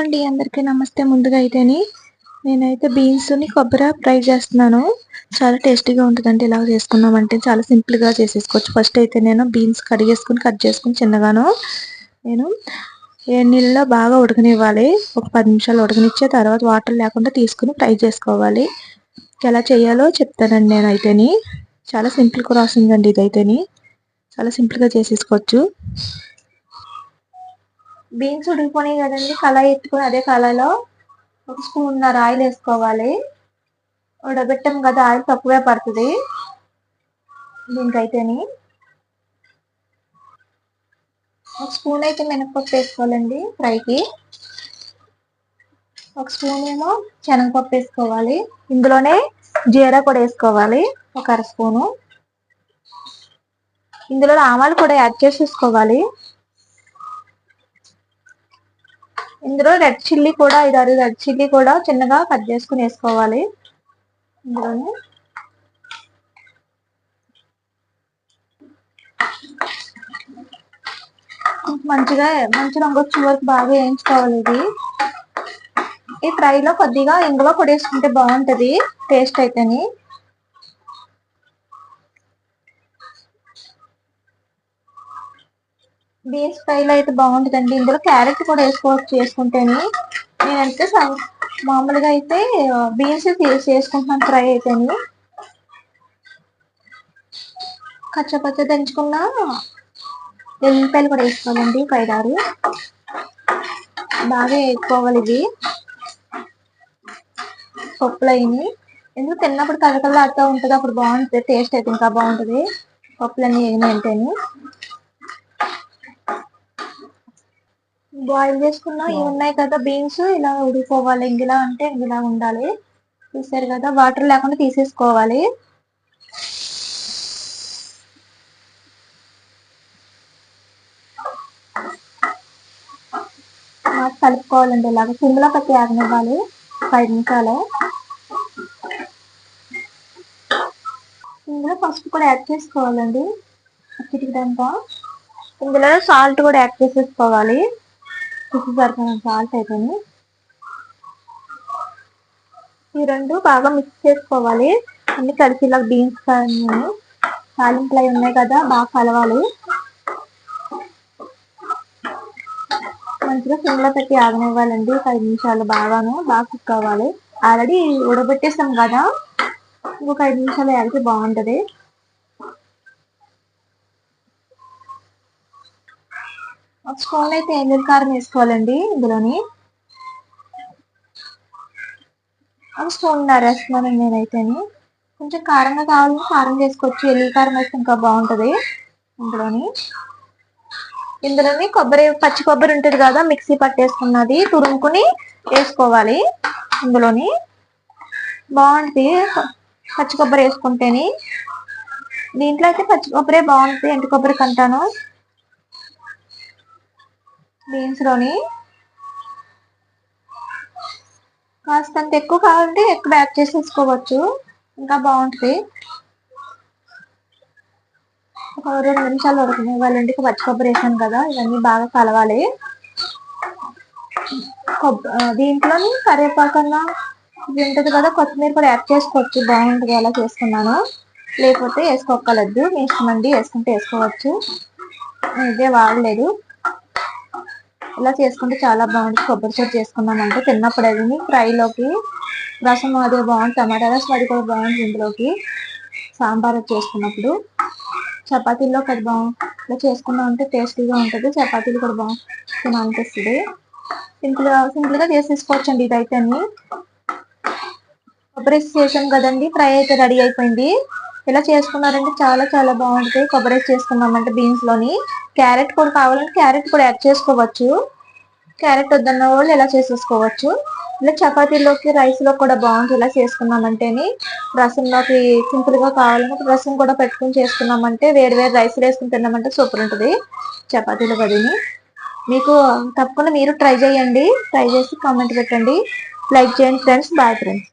అండి అందరికీ నమస్తే. ముందుగా అయితేని నేనైతే బీన్స్ని కొబ్బరి ఫ్రై చేస్తున్నాను. చాలా టేస్టీగా ఉంటుందండి. ఇలా చేసుకున్నామంటే చాలా సింపుల్గా చేసేసుకోవచ్చు. ఫస్ట్ అయితే నేను బీన్స్ కడిగేసుకుని కట్ చేసుకుని చిన్నగాను నేను ఏ నీళ్ళలో బాగా ఉడకనివ్వాలి. ఒక పది నిమిషాలు ఉడకనిచ్చే తర్వాత వాటర్ లేకుండా తీసుకుని ఫ్రై చేసుకోవాలి. ఎలా చేయాలో చెప్తానండి నేను అయితేని. చాలా సింపుల్ క్రాసింగ్ అండి ఇదైతేని. చాలా సింపుల్గా చేసేసుకోవచ్చు. బీన్స్ ఉడికిపోయినాయి కదండి. కళాయి ఎత్తుకొని అదే కళాయిలో ఒక స్పూన్ ఆయిల్ వేసుకోవాలి. ఉడబెట్టాం కదా ఆయిల్ తక్కువే పడుతుంది. దీనికైతేని ఒక స్పూన్ అయితే మినపప్పు వేసుకోవాలండి ఫ్రైకి. ఒక స్పూన్ ఏమో శనగపప్పు వేసుకోవాలి. ఇందులోనే జీరా కూడా వేసుకోవాలి. ఒక అర స్పూను. ఇందులో ఆవాలు కూడా యాడ్ చేసేసుకోవాలి. ఇందులో రెడ్ చిల్లీ కూడా ఐదారు రెడ్ చిల్లీ కూడా చిన్నగా కట్ చేసుకుని వేసుకోవాలి. ఇందులోనే మంచిగా మంచి రంగు వచ్చే వరకు బాగా వేయించుకోవాలి ఇది. ఈ ఫ్రైలో కొద్దిగా ఇంగువ వేసుకుంటే బాగుంటుంది టేస్ట్ అయితేని. బీన్స్ ఫ్రైలో అయితే బాగుంటుందండి. ఇందులో క్యారెట్ కూడా వేసుకోవచ్చు చేసుకుంటేనే నేనైతే మామూలుగా అయితే బీన్స్ చేసుకుంటున్నాను ఫ్రై అయితేని. కచ్చపచ్చ దంచుకున్న ఎల్లిపాయలు కూడా వేసుకోవాలండి పైదారు బాగా వేసుకోవాలి ఇవి. పప్పులు అయినాయి ఎందుకు తిన్నప్పుడు కలకలాడుతూ ఉంటుంది అప్పుడు బాగుంటుంది టేస్ట్ అయితే ఇంకా బాగుంటుంది. పప్పులన్నీ వేగినాయి అంటేనే బాయిల్ చేసుకున్న ఇవి ఉన్నాయి కదా బీన్స్ ఇలా ఉడిపోవాలి ఇంగిలా అంటే ఇంగిలా ఉండాలి. చూసారు కదా వాటర్ లేకుండా తీసేసుకోవాలి. కలుపుకోవాలండి ఇలాగ. సిమ్లో పెట్టి ఆగనివ్వాలి ఐదు నిమిషాలు. ఇందులో పసుపు కూడా యాడ్ చేసుకోవాలండి ఇందులో సాల్ట్ కూడా యాడ్ చేసేసుకోవాలి. ఉప్పు సరిపోయిన సాల్ట్ అయిపోయింది. ఈ రెండు బాగా మిక్స్ చేసుకోవాలి. అన్ని కలిసి ఇలా బీన్స్ కానీ తాలింపులు అవి ఉన్నాయి కదా బాగా కలవాలి. మంచిగా సిమ్లో పెట్టి ఆగనివ్వాలండి. ఒక ఐదు నిమిషాలు బాగాను బాగా కుక్ అవ్వాలి. ఆల్రెడీ ఉడబెట్టేసాం కదా. ఇంకొక ఐదు నిమిషాలు వేయాలి బాగుంటుంది. ఒక స్పూన్ అయితే ఎంగిల్ కారం వేసుకోవాలండి ఇందులోని. ఒక స్పూన్ నరేస్తున్నాను నేనైతే కొంచెం కారంగా కావాలని కారం చేసుకోవచ్చు ఎల్లి కారం వేస్తే ఇంకా బాగుంటుంది ఇందులోని. ఇందులోని కొబ్బరి పచ్చి కొబ్బరి ఉంటుంది కదా మిక్సీ పట్టేసుకున్నది తురుముకుని వేసుకోవాలి ఇందులోని. బాగుంటుంది పచ్చి కొబ్బరి వేసుకుంటేని. దీంట్లో అయితే పచ్చి కొబ్బరే బాగుంటుంది ఎండు కొబ్బరి కంటాను. బీన్స్లోని కాస్తంత ఎక్కువ కావాలంటే ఎక్కువ యాడ్ చేసేసుకోవచ్చు ఇంకా బాగుంటుంది. ఒక రెండు నిమిషాలు ఉడకనివ్వాలండి పచ్చి కొబ్బరి వేసాను కదా ఇవన్నీ బాగా కలవాలి. దీంట్లోని కరివేపాకన్నా ఇది ఉంటుంది కదా కొత్తిమీర కూడా యాడ్ చేసుకోవచ్చు. బాగుంటుంది అలా చేసుకున్నాను. లేకపోతే వేసుకోకలేదు మీ ఇష్టం అండి వేసుకుంటే వేసుకోవచ్చు. ఇదే వాడలేదు. ఇలా చేసుకుంటే చాలా బాగుంటుంది. కొబ్బరి చోటు చేసుకున్నామంటే తిన్నప్పుడు అది ఫ్రైలోకి రసం అదే బాగుంది టమాటా రసం అది కూడా బాగుంటుంది ఇందులోకి. సాంబార్ చేసుకున్నప్పుడు. చపాతీల్లో అది బాగుంది ఇలా చేసుకున్నామంటే టేస్టీగా ఉంటుంది. చపాతీలు కూడా బాగుంది తినాలనిపిస్తుంది. సింపుల్గా సింపుల్గా చేసేసుకోవచ్చండి ఇదైతే అన్ని కొబ్బరి చేసాం కదండి. ఫ్రై అయితే రెడీ అయిపోయింది. ఇలా చేసుకున్నారంటే చాలా చాలా బాగుంటుంది. కొబ్బరి చేసుకున్నామంటే బీన్స్లోని. క్యారెట్ కూడా కావాలంటే క్యారెట్ కూడా యాడ్ చేసుకోవచ్చు. క్యారెట్ వద్దన్న వాళ్ళు ఇలా చేసేసుకోవచ్చు. ఇలా చపాతీలోకి రైస్లో కూడా బాగుంటుంది ఇలా చేసుకున్నామంటేని. రసంలోకి సింపుల్గా కావాలంటే రసం కూడా పెట్టుకుని చేసుకున్నామంటే వేరు వేరు రైస్ వేసుకుని తిన్నామంటే సూపర్ ఉంటుంది. చపాతీలు వదిని మీకు తప్పకుండా మీరు ట్రై చేయండి. ట్రై చేసి కామెంట్ పెట్టండి. లైక్ చేయండి ఫ్రెండ్స్ బాయ్ ఫ్రెండ్స్